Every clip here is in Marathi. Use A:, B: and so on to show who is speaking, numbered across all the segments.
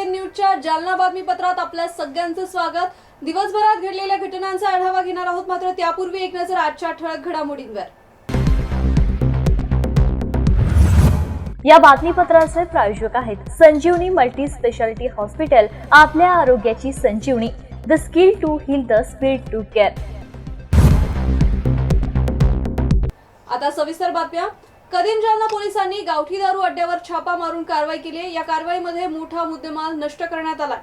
A: एमसीएन न्यूजच्या जालना बातमीपत्रात आपल्या सगळ्यांचं स्वागत. दिवसभरात घडलेल्या घटनांचा आढावा घेणार आहोत मात्र त्यापूर्वी एक नजर आजच्या ठळक घडामोडींवर.
B: या बातमीपत्राचे प्रायोजक आहेत संजीवनी मल्टी स्पेशालिटी हॉस्पिटल आपल्या आरोग्याची संजीवनी. The skill to heal the speed to care
A: आता सविस्तर बातम्या. कदीम जालना पोलिसांनी गावठी दारू अड्ड्यावर छापा मारून कारवाई केली आहे. या कारवाईमध्ये मोठा मुद्देमाल नष्ट करण्यात आला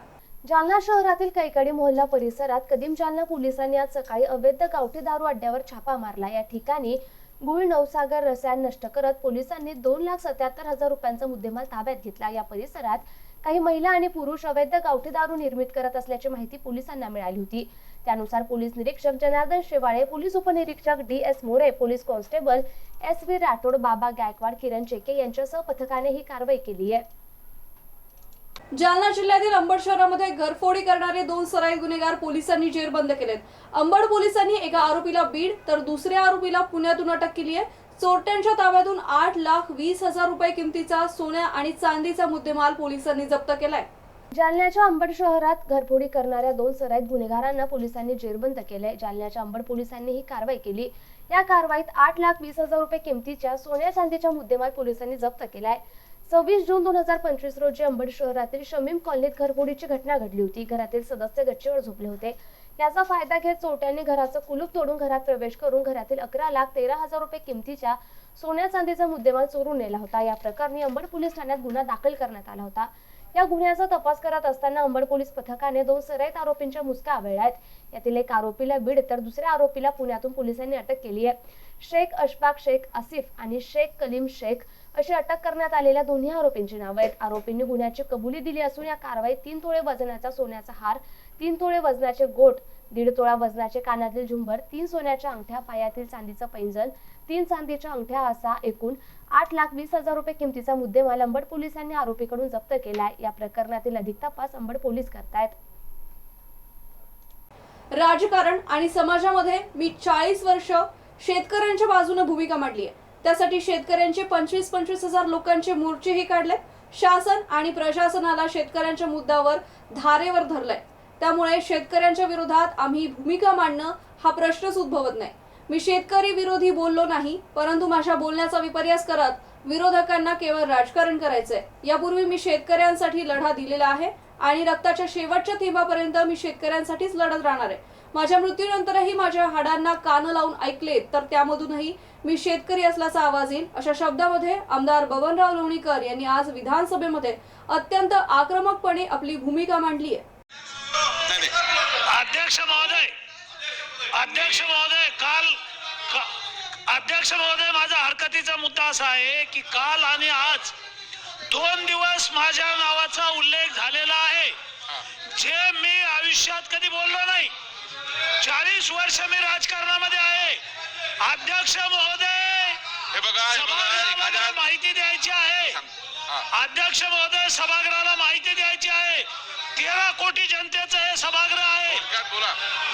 C: जालना शहरातील कैकडी मोहल्ला परिसरात कदीम जालना पोलिसांनी आज सकाळी अवैध गावठी दारू अड्ड्यावर छापा मारला. या ठिकाणी गुळ नवसागर रसायन नष्ट करत पोलिसांनी दोन लाख सत्याहत्तर हजार रुपयांचा मुद्देमाल ताब्यात घेतला. या परिसरात काही महिला आणि पुरुष अवैध गावठी दारू निर्मित करत असल्याची माहिती पोलिसांना मिळाली होती. त्यानुसार पोलीस निरीक्षक जनार्दन शेवाळे पोलीस उपनिरीक्षक D S More police constable S V Rathod Baba Gaikwad Kiran Cheke यांच्यासह पथकाने ही कारवाई केली आहे.
A: जालना जिल्ह्यातील अंबड शहरामध्ये घरफोडी करणारे दोन सराईत गुन्हेगार पोलिसांनी जेरबंद केलेत. अंबड पोलिसांनी एका आरोपीला बीड तर दुसऱ्या आरोपीला पुण्यातून अटक केली आहे. चोरट्यांच्या ताब्यातून आठ लाख वीस हजार रुपये किमतीचा सोन्या आणि चांदीचा मुद्देमाल पोलिसांनी जप्त केलाय.
C: जालन्याच्या अंबड शहरात घरफोडी करणाऱ्या दोन सराईत गुन्हेगारांना पोलिसांनी जेरबंद केलंय. जालन्याच्या अंबड पोलिसांनी ही कारवाई केली. या कारवाईत आठ लाख वीस हजार रुपये किमतीच्या सोन्या चांदीच्या मुद्देमाल पोलिसांनी जप्त केलाय. सव्वीस जून दोन हजार पंचवीस रोजी अंबड शहरातील शमीम कॉलनीत घरफोडीची घटना घडली होती. घरातील सदस्य गच्चीवर झोपले होते. याचा फायदा घेत चोरट्यांनी घराचं कुलूप तोडून घरात प्रवेश करून घरातील अकरा लाख तेरा हजार रुपये किमतीच्या सोन्या चांदीचा मुद्देमाल चोरून नेला होता. या प्रकरणी अंबड पोलीस ठाण्यात गुन्हा दाखल करण्यात आला होता. या गुन्ह्याचा तपास करत असताना अंबड पोलीस पथकाने दोन सराईत आरोपींच्या मुसक्या आवळल्यात यातील एक आरोपीला बीड तर दुसऱ्या आरोपीला पुण्यातून पोलिसांनी अटक केली आहे. शेख अशफाक शेख आसिफ आणि शेख कलीम शेख अशी अटक करण्यात आलेल्या दोन्ही आरोपींची नावं आहेत. आरोपींनी गुन्ह्याची कबुली दिली असून या कारवाईत तीन तोळे वजनाचा सोन्याचा हार तीन तोळे वजनाचे गोट दीड तोळा वजनाचे कानातील झुंबर तीन सोन्याच्या अंगठ्या पायातील चांदीचं पैंजण तीन चांदीच्या अंगठ्या असा एकूण आठ लाख वीस हजार रुपये किमतीचा मुद्देमाल अंबड पोलिसांनी आरोपीकडून जप्त केलाय. या प्रकरणातील अधिक तपास अंबड पोलीस करतायत.
A: राजकारण आणि समाजामध्ये मी चाळीस वर्ष शेतकऱ्यांच्या बाजूने भूमिका मांडली आहे त्यासाठी शेतकऱ्यांचे पंचवीस पंचवीस हजार लोकांचे मोर्चेही काढलेत. शासन आणि प्रशासनाला शेतकऱ्यांच्या मुद्द्यावर धारेवर धरलंय. त्यामुळे शेतकऱ्यांच्या विरोधात आम्ही भूमिका मांडणं हा प्रश्नच उद्भवत नाही. मी शेतकरी विरोधी बोललो नाही परंतु माझ्या बोलण्याचा विपर्यास करत विरोधकांना केवळ राजकारण करायचंय. यापूर्वी मी शेतकऱ्यांसाठी लढा दिलेला आहे आणि रक्ताच्या शेवटच्या थेंबापर्यंत मी शेतकऱ्यांसाठीच लढत राहणार आहे. माझ्या मृत्यूनंतरही माझ्या हाडांना कान लावून ऐकले तर त्यामधूनही मी शेतकरी असल्याचा आवाज येईल अशा शब्दामध्ये आमदार बबनराव लोणीकर यांनी आज विधानसभेमध्ये अत्यंत आक्रमकपणे आपली भूमिका मांडली आहे
D: अध्यक्ष महोदय अध्यक्ष महोदय काल का- अध्यक्ष महोदय माझा हरकतीचा मुद्दा असा आहे की काल आणि आज दोन दिवस माझ्या नावाचा उल्लेख झालेला आहे. जे मी आयुष्यात कधी बोललो नाही चाळीस वर्ष मी राजकारणामध्ये आहे. अध्यक्ष महोदय
E: हे बघा हे बघा
D: सभागृहाला
E: एखाद्या
D: माहिती द्यायची आहे. अध्यक्ष महोदय सभागृहाला माहिती द्यायची आहे. तेरा कोटी जनतेचं हे सभागृह आहे.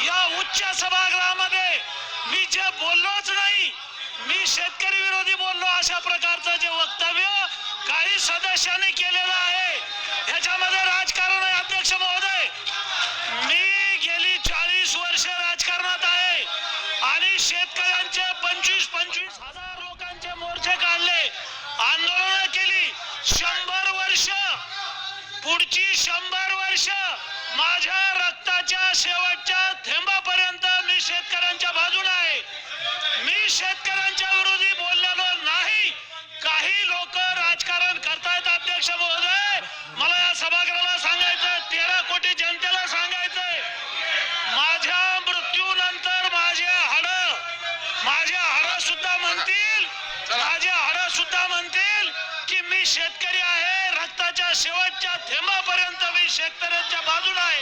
D: या उच्च सभागृहामध्ये मी जे बोललोच नाही मी शेतकरी विरोधी बोललो अशा प्रकारचं जे वक्तव्य काही सदस्यांनी केलेलं आहे. ह्याच्यामध्ये राजकारण आहे अध्यक्ष महोदय. मी गेली चाळीस वर्ष राजकारणात आहे आणि शेतकऱ्यांचे पंचवीस पंचवीस हजार लोकांचे मोर्चे काढले. आंदोलन केली. शंभर वर्ष. पुढची शंभर वर्ष माझ्या रक्ताच्या शेवटच्या थेंबापर्यंत मी शेतकऱ्यांच्या बाजूला आहे. मी शेतकऱ्यांच्या विरोधी बोललेलो नाही. काही लोक राजकारण करतायत अध्यक्ष महोदय. मला या सभागृहाला सांगायचं तेरा कोटी जनतेला सांगायचंय. माझ्या मृत्यूनंतर माझे हाड माझे हाड सुद्धा म्हणतील माझे हाड सुद्धा म्हणतील की मी शेतकरी आहे रक्ताच्या शेवटच्या थेंबापर्यंत मी शेतकऱ्यांच्या बाजूला आहे.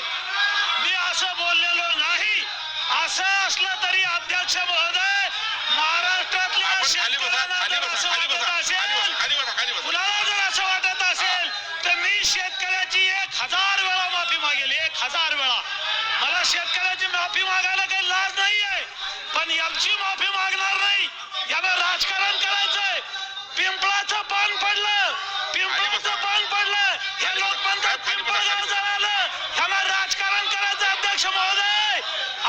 D: मी असं बोललेलो नाही. असं असलं तरी अध्यक्ष महोदय महाराष्ट्रातल्या शेतकऱ्यांना जर असं वाटत असेल कुणाला जर असं वाटत असेल तर मी शेतकऱ्याची एक हजार वेळा माफी मागेल एक हजार वेळा. मला शेतकऱ्याची माफी मागायला काही लाज नाहीये पण यांची माफी मागणार नाही. याला राजकारण करायचंय. पिंपळाचं पान पडलं पिंपळाचं पान पडलं. हे लोक म्हणतात अध्यक्ष महोदय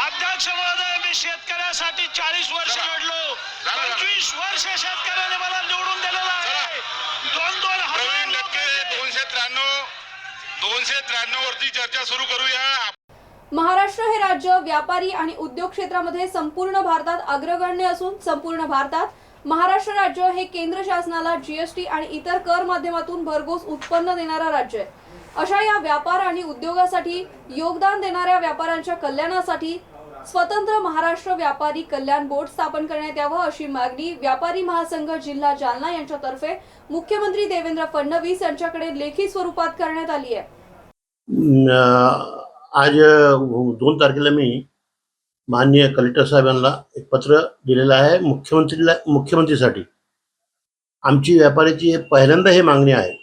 D: अध्यक्ष महोदय मी शेतकऱ्यासाठी चाळीस वर्ष. लढलो. पंचवीस वर्ष शेतकऱ्याने मला निवडून दिलेलं आहे दोन दोन
E: प्रवीण. दोनशे त्र्याण्णव दोनशे त्र्याण्णव वरती चर्चा सुरू करूया
A: महाराष्ट्र हे राज्य व्यापारी आणि उद्योग क्षेत्रामध्ये संपूर्ण भारतात अग्रगण्य असून संपूर्ण भारतात महाराष्ट्र राज्य हे केंद्र शासनाला जीएसटी आणि इतर कर माध्यमातून भरघोस उत्पन्न देणारा राज्य आहे अशा या व्यापार आणि उद्योगासाठी योगदान देणाऱ्या व्यापाऱ्यांच्या कल्याणासाठी स्वतंत्र महाराष्ट्र व्यापारी कल्याण बोर्ड स्थापन करण्यात यावं अशी मागणी व्यापारी महासंघ जिल्हा जालना यांच्यातर्फे मुख्यमंत्री देवेंद्र फडणवीस यांच्याकडे लेखी स्वरूपात करण्यात आली आहे.
F: आज दोन तारखेला मी माननीय कलेक्टर साहेबांना एक पत्र दिलेलं आहे मुख्यमंत्रीला मुख्यमंत्रीसाठी. आमची व्यापाऱ्याची हे पहिल्यांदा हे मागणी आहे.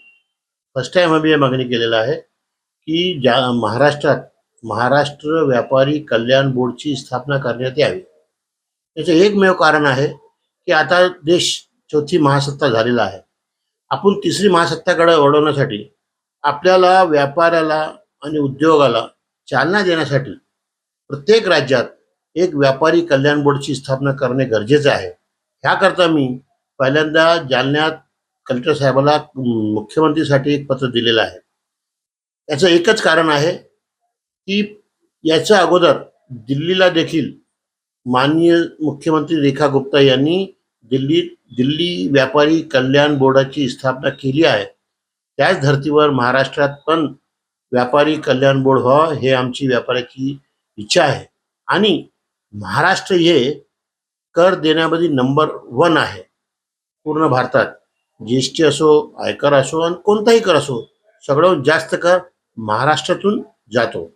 F: फर्स्ट टाइम आम्ही हे मागणी केलेलं आहे की ज्या महाराष्ट्रात महाराष्ट्र व्यापारी कल्याण बोर्डची स्थापना करण्यात यावी. त्याचं एकमेव कारण आहे की आता देश चौथी महासत्ता झालेला आहे. आपण तिसरी महासत्ताकडे वळवण्यासाठी आपल्याला व्यापाऱ्याला आणि उद्योगाला चालना देण्यासाठी प्रत्येक राज्यात एक व्यापारी कल्याण बोर्डची स्थापना करणे गरजेचं आहे. ह्याकरता मी पहिल्यांदा जालन्यात कलेक्टर साहेबाला मुख्यमंत्रीसाठी एक पत्र दिलेलं आहे. याचं एकच कारण आहे की याच्या अगोदर दिल्लीला देखील माननीय मुख्यमंत्री रेखा गुप्ता यांनी दिल्ली दिल्ली व्यापारी कल्याण बोर्डाची स्थापना केली आहे. त्याच धर्तीवर महाराष्ट्रात पण व्यापारी कल्याण बोर्ड व्हावं हे आमची व्यापाऱ्याची इच्छा आहे. आणि महाराष्ट्र हे कर देण्यामध्ये नंबर वन आहे. पूर्ण भारतात. जी एस टी असो आयकर असो आणि कोणताही कर असो सगळं जास्त कर महाराष्ट्रातून जातो.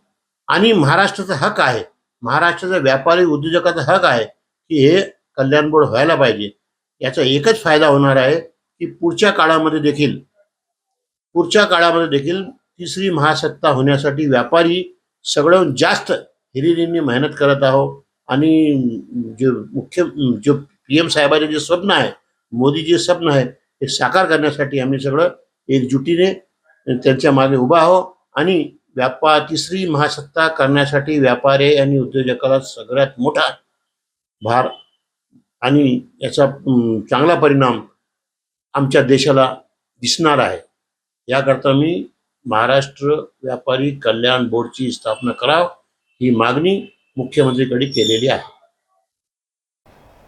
F: आणि महाराष्ट्राचा हक आहे. महाराष्ट्राचा व्यापारी उद्योजकाचा हक आहे की हे कल्याण बोर्ड व्हायला पाहिजे. याचा एकच फायदा होणार आहे की पुढच्या काळामध्ये देखील पुढच्या काळामध्ये देखील तिसरी महासत्ता होण्यासाठी व्यापारी सगळं जास्त हिरिरींनी मेहनत करत आहो आणि जे मुख्य जे पी एम साहेबांचे जे स्वप्न आहे मोदीचे स्वप्न आहे हे साकार करण्यासाठी आम्ही सगळं एकजुटीने त्यांच्या मागे उभा आहो आणि व्यापार तिसरी महासत्ता करण्यासाठी व्यापारी आणि उद्योजकाला सगळ्यात मोठा भार आणि याचा चांगला परिणाम आमच्या देशाला दिसणार आहे. याकरता मी महाराष्ट्र व्यापारी कल्याण बोर्डची स्थापना कराव ही मागणी मुख्यमंत्रीकडे केलेली आहे.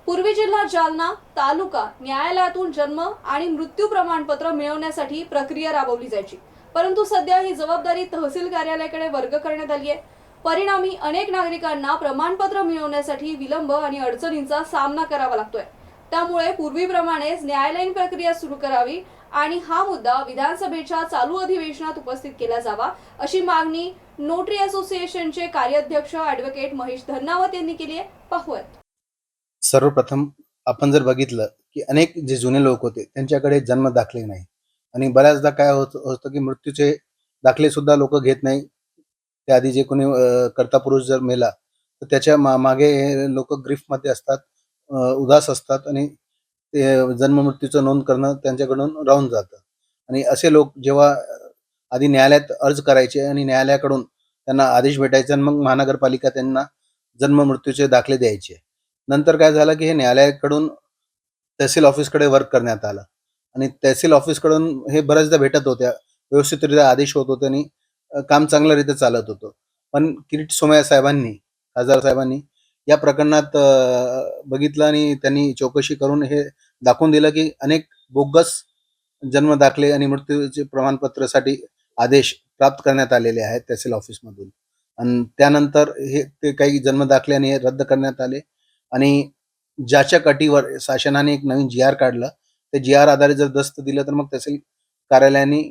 A: पूर्वी जिल्हा जालना तालुका न्यायालयातून जन्म आणि मृत्यू प्रमाणपत्र मिळवण्यासाठी प्रक्रिया राबवली जायची. परंतु सध्या ही जबाबदारी तहसील कार्यालयाकडे वर्ग करण्यात आली आहे. परिणामी अनेक नागरिकांना प्रमाणपत्र मिळवण्यासाठी विलंब आणि अडचणींचा सामना करावा लागतोय. त्यामुळे पूर्वीप्रमाणेच न्यायालयीन प्रक्रिया सुरू करावी आणि हा मुद्दा विधानसभेच्या चालू अधिवेशनात उपस्थित केला जावा अशी मागणी नोटरी असोसिएशनचे कार्याध्यक्ष ॲडव्होकेट महेश धन्नावत यांनी केली आहे. पाहूयात.
G: सर्वप्रथम आपण जर बघितलं की अनेक जे जुने लोक होते त्यांच्याकडे जन्म दाखले नाही. आणि बऱ्याचदा काय होत होतं की मृत्यूचे दाखले सुद्धा लोक घेत नाही. त्याआधी जे कोणी अं, कर्ता पुरुष जर मेला तर त्याच्या मा मागे लोक ग्रीफमध्ये असतात उदास असतात आणि ते जन्म मृत्यूचं नोंद करणं त्यांच्याकडून राहून जातं. आणि असे लोक जेव्हा आधी न्यायालयात अर्ज करायचे आणि न्यायालयाकडून त्यांना आदेश भेटायचे आणि मग महानगरपालिका त्यांना जन्म मृत्यूचे दाखले द्यायचे. नंतर काय झालं की हे न्यायालयाकडून तहसील ऑफिसकडे वर्क करण्यात आलं. आणि तहसील ऑफिसकडून हे बऱ्याचदा भेटत होत्या व्यवस्थितरित्या आदेश होत होते आणि काम चांगल्यारीत्या चालत होतं. पण किरीट सोमया साहेबांनी खासदार साहेबांनी या प्रकरणात बघितलं आणि त्यांनी चौकशी करून हे दाखवून दिलं की अनेक बोगस जन्म दाखले आणि मृत्यूचे प्रमाणपत्रासाठी आदेश प्राप्त करण्यात आलेले आहेत तहसील ऑफिसमधून. आणि त्यानंतर हे ते काही जन्म दाखले आणि हे रद्द करण्यात आले. आणि ज्याच्या कटीवर शासनाने एक नवीन जी आर काढलं ते जी आर आधारित जर दस्त दिलं तर मग तहसील कार्यालयाने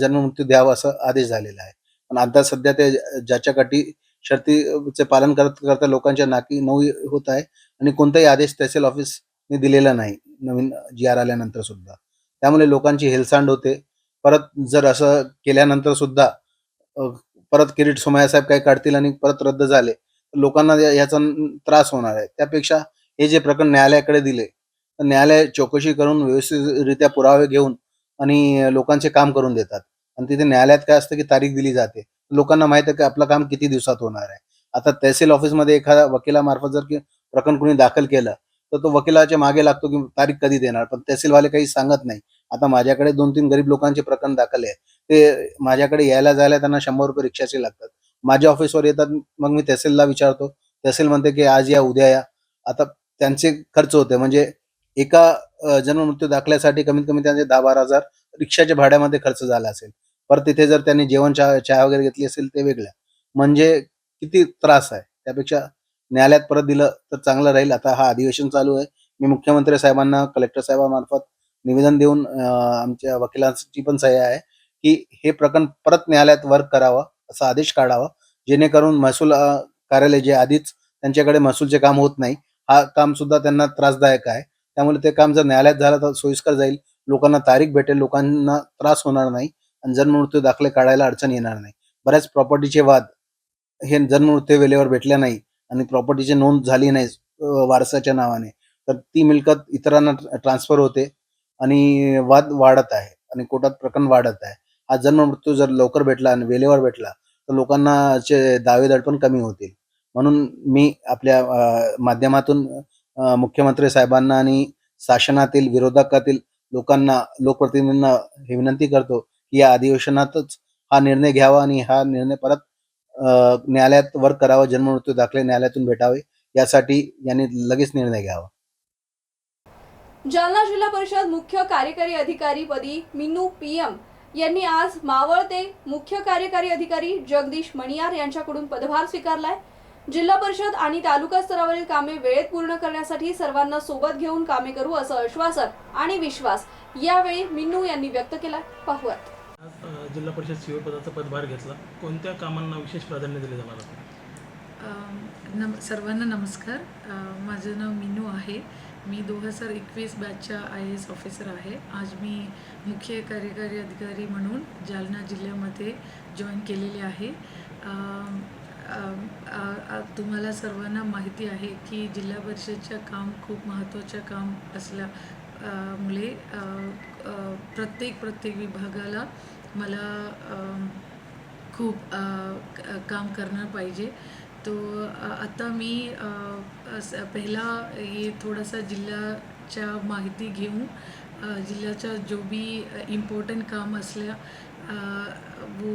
G: जन्ममृत्यू द्यावा असं आदेश झालेला आहे. पण आता सध्या ते ज्याच्या कटी शर्तीचे पालन करत करता लोकांच्या नाकी नऊ होत आहे आणि कोणताही आदेश तहसील ऑफिसने दिलेला नाही नवीन जी आर आल्यानंतर सुद्धा. त्यामुळे लोकांची हेलसांड होते. परत जर असं केल्यानंतर सुद्धा परत किरीट सोमया साहेब काही काढतील आणि परत रद्द झाले लोकांना याचा त्रास होणार आहे. त्यापेक्षा हे जे प्रकरण न्यायालयाकडे दिले तर न्यायालय चौकशी करून व्यवस्थितरित्या पुरावे घेऊन आणि लोकांचे काम करून देतात. आणि तिथे न्यायालयात काय असतं की तारीख दिली जाते. लोकांना माहीत आहे की आपलं काम किती दिवसात होणार आहे. आता तहसील ऑफिसमध्ये एखाद्या वकिलामार्फत जर की प्रकरण कोणी दाखल केलं तर तो वकिलाच्या मागे लागतो की तारीख कधी देणार. पण तहसीलवाले काही सांगत नाही. आता माझ्याकडे दोन तीन गरीब लोकांचे प्रकरण दाखल आहे ते माझ्याकडे यायला जायला त्यांना शंभर रुपये रिक्षाचे लागतात. माझ्या ऑफिसवर येतात मग मी तहसीलला विचारतो. तहसील म्हणते की आज या उद्या या. आता त्यांचे खर्च होते. म्हणजे एका जन्ममृत्यू दाखल्यासाठी कमीत कमी त्यांचे दहा बारा हजार रिक्षाच्या भाड्यामध्ये खर्च झाला असेल. परत तिथे जर त्यांनी जेवण चहा चहा वगैरे घेतली असेल ते वेगळ्या म्हणजे किती त्रास आहे. त्यापेक्षा न्यायालयात परत दिलं तर चांगलं राहील. आता हा अधिवेशन चालू आहे. मी मुख्यमंत्री साहेबांना कलेक्टर साहेबांमार्फत निवेदन देऊन आमच्या वकिलांची पण सह्या आहे की हे प्रकरण परत न्यायालयात वर्क करावं. असा आदेश काढावा. जेणेकरून महसूल कार्यालय जे आधीच त्यांच्याकडे महसूलचे काम होत नाही हा काम सुद्धा त्यांना त्रासदायक आहे. त्यामुळे ते काम जर न्यायालयात झालं तर सोयीस्कर जाईल. लोकांना तारीख भेटेल लोकांना त्रास होणार नाही आणि जन्ममृत्यू दाखले काढायला अडचण येणार नाही. बऱ्याच प्रॉपर्टीचे वाद हे जन्ममृत्यू वेळेवर भेटल्या नाही आणि प्रॉपर्टीची नोंद झाली नाही वारसाच्या नावाने. तर ती मिळकत इतरांना ट्रान्सफर होते आणि वाद वाढत आहे आणि कोर्टात प्रकरण वाढत आहे. हा जन्म मृत्यू जर लवकर भेटला आणि वेळेवर भेटला तर लोकांनाचे दावे दडपण कमी होतील. म्हणून मी आपल्या माध्यमातून मुख्यमंत्री साहेबांना आणि शासनातील विरोधकातील लोकांना लोकप्रतिनिधींना ही विनंती करतो की या अधिवेशनातच हा निर्णय घ्यावा आणि हा निर्णय परत न्यायालयात वर करावा जन्म मृत्यू दाखले न्यायालयातून भेटावे यासाठी यांनी लगेच निर्णय घ्यावा.
H: जालना जिल्हा परिषद मुख्य कार्यकारी अधिकारी पदी मिनू पीएम यांनी आज मावळ ते मुख्य कार्यकारी अधिकारी जगदीश मणियार यांच्याकडून पदभार स्वीकारलाय. जिल्हा परिषद आणि तालुका स्तरावरील कामे वेळेत पूर्ण करण्यासाठी सर्वांना सोबत घेऊन कामे करू असं आश्वासन आणि विश्वास यावेळी मिन्नू यांनी व्यक्त केला पाहूयात.
I: जिल्हा परिषद सीओ पदाचा पदभार घेतला. कोणत्या कामांना विशेष प्राधान्य दिले जाणार? आहे
J: अ, नम सर्वांना नमस्कार. माझं नाव मीनू आहे. मी दोन हजार एकवीस बॅचच्या आय ए एस ऑफिसर आहे. आज मी मुख्य कार्यकारी अधिकारी म्हणून जालना जिल्ह्यामध्ये जॉईन केलेले आहे. तुम्हाला सर्वांना माहिती आहे की जिल्हा परिषदचं काम खूप महत्त्वाचं काम असल्या मुले प्रत्येक प्रत्येक विभागाला मला खूप काम करणं पाहिजे. तो आता मी पहिला ये थोडासा जिल्ह्याच्या माहिती घेऊन जिल्ह्याच्या जिल्ह्याचा जो बी इम्पॉर्टंट काम असल्या वो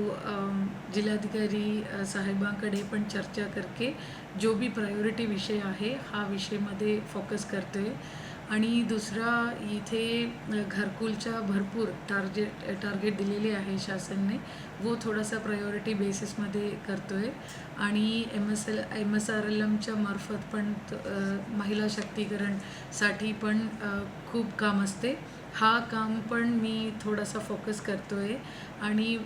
J: जिल्हाधिकारी साहेबांकडे पण चर्चा करके जो बी प्रायोरिटी विषय आहे हा विषयमध्ये फोकस करतो आहे आणि दुसरा इथे घरकुलच्या भरपूर टार्गेट टार्गेट दिलेले आहे शासनने. वो थोडासा प्रायोरिटी बेसिसमध्ये करतो आहे आणि M S L M S R L एमच्या मार्फत पण महिला शक्तीकरणसाठी पण खूप काम असते. हा काम पण मी थोडासा फोकस करतो आहे आणि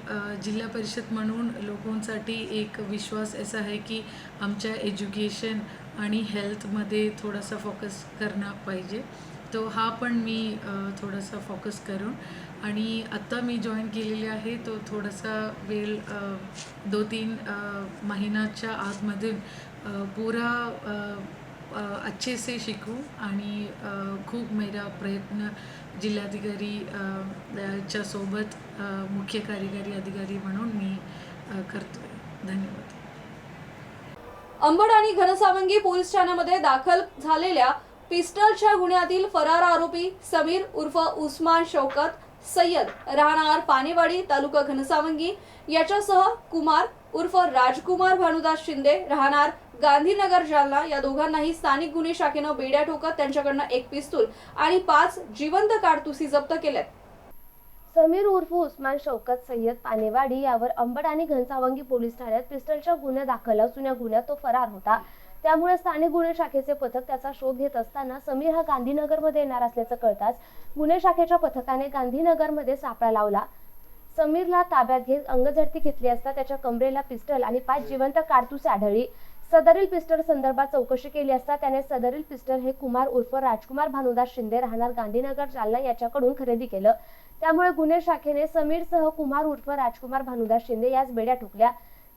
J: जिल्हा परिषद म्हणून लोकांसाठी एक विश्वास असा आहे की आमच्या एज्युकेशन आणि हेल्थमध्ये थोडासा फोकस करणं पाहिजे. तो हा पण मी थोडासा फोकस करून. आणि आत्ता मी जॉईन केलेले आहे तो थोडासा वेळ दो तीन महिन्याच्या आतमधून पुरा अच्छे से शिकू आणि खूप मेरा प्रयत्न जिल्हाधिकारी च्या सोबत मुख्य कार्यकारी अधिकारी म्हणून मी करतोय. धन्यवाद.
H: अंबड आणि घनसावंगी पोलीस ठाण्यामध्ये दाखल झालेल्या पिस्टलच्या गुन्ह्यातील फरार आरोपी समीर उर्फ उस्मान शौकत सय्यद राहणार पानेवाडी तालुका घनसावंगी याच्यासह कुमार उर्फ राजकुमार भानुदास शिंदे राहणार गांधीनगर जालना या दोघांनाही स्थानिक गुन्हे शाखेनं बेड्या ठोकत त्यांच्याकडनं एक पिस्तूल आणि पाच जिवंत काडतुसी जप्त केल्यात.
C: समीर उर्फ उस्मान शौकत सय्यद पानेवाडी यावर अंबड आणि घनसावंगी पोलीस ठाण्यात पिस्टलच्या गुन्ह्या दाखल. असून या गुन्ह्यात तो फरार होता. त्यामुळे स्थानिक गुन्हे शाखेचे पथक त्याचा शोध घेत असताना समीर हा गांधीनगरमध्ये येणार असल्याचं कळताच गुन्हे शाखेच्या पथकाने गांधीनगरमध्ये सापळा लावला. समीरला ताब्यात घेत अंगझडती घेतली असता त्याच्या कमरेला पिस्टल आणि पाच जिवंत कारतुसे आढळली. सदरील पिस्टल संदर्भात चौकशी केली असता त्याने सदरील पिस्टल हे कुमार उर्फ राजकुमार भानुदास शिंदे राहणार गांधीनगर जालना याच्याकडून खरेदी केलं. त्यामुळे गुन्हे शाखेने समीरसह कुमार उर्फ राजकुमार भानुदास शिंदे याच बेड्या ठोकल्या.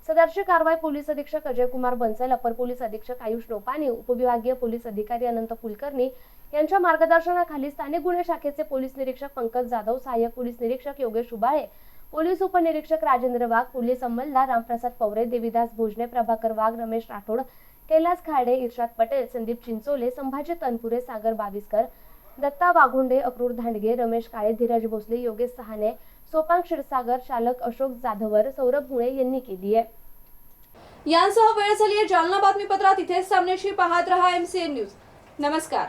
C: सदरची कारवाई पोलीस अधीक्षक अजय कुमार बन्सल अपर पोलीस अधीक्षक आयुष नोपाने उपविभागीय पोलीस अधिकारी अनंत कुलकर्णी यांच्या मार्गदर्शनाखाली स्थानिक गुन्हे शाखेचे पोलीस निरीक्षक पंकज जाधव सहाय्यक पोलीस निरीक्षक योगेश उबाळे पोलीस उपनिरीक्षक राजेंद्र वाघ पोलीस अंमलदार रामप्रसाद पवरे देविदास भोजने प्रभाकर वाघ रमेश राठोड कैलास खाडे इर्शाद पटेल संदीप चिंचोले संभाजी तनपुरे सागर बाविस्कर दत्ता वाघोंडे अक्रूर धांडगे रमेश काळे धीरज भोसले योगेश सहाने सोपांग क्षीरसागर चालक अशोक जाधवर सौरभ मुळे यांनी केली आहे.
K: यांसह वेळ झाली आहे जालना बातमीपत्रात. इथेच सामन्याशी पाहत रहा एमसीएन न्यूज नमस्कार.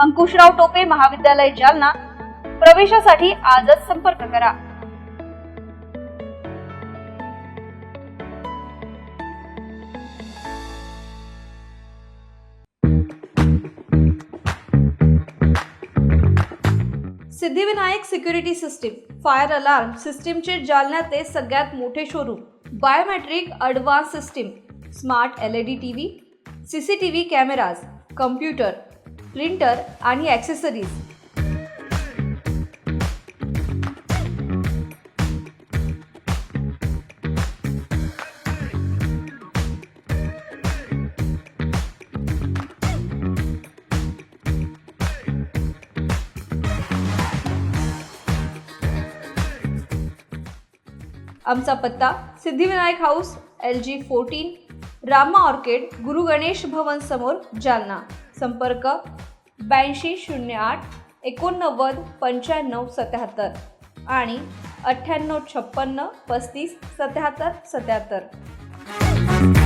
H: अंकुशराव टोपे महाविद्यालय जालना. प्रवेशासाठी आजच संपर्क करा. Siddhivinayak security system fire alarm सिस्टीमचे जालन्याचे सगळ्यात मोठे showroom biometric advance system smart L E D T V C C T V cameras computer printer आणि ॲक्सेसरीज. आमचा पत्ता Siddhivinayak house L G fourteen Rama orchid Guru Ganesh Bhavan समोर जालना. संपर्क ब्याऐंशी शून्य आठ एकोणनव्वद पंच्याण्णव सत्याहत्तर आणि अठ्ठ्याण्णव छप्पन्न पस्तीस सत्याहत्तर सत्याहत्तर.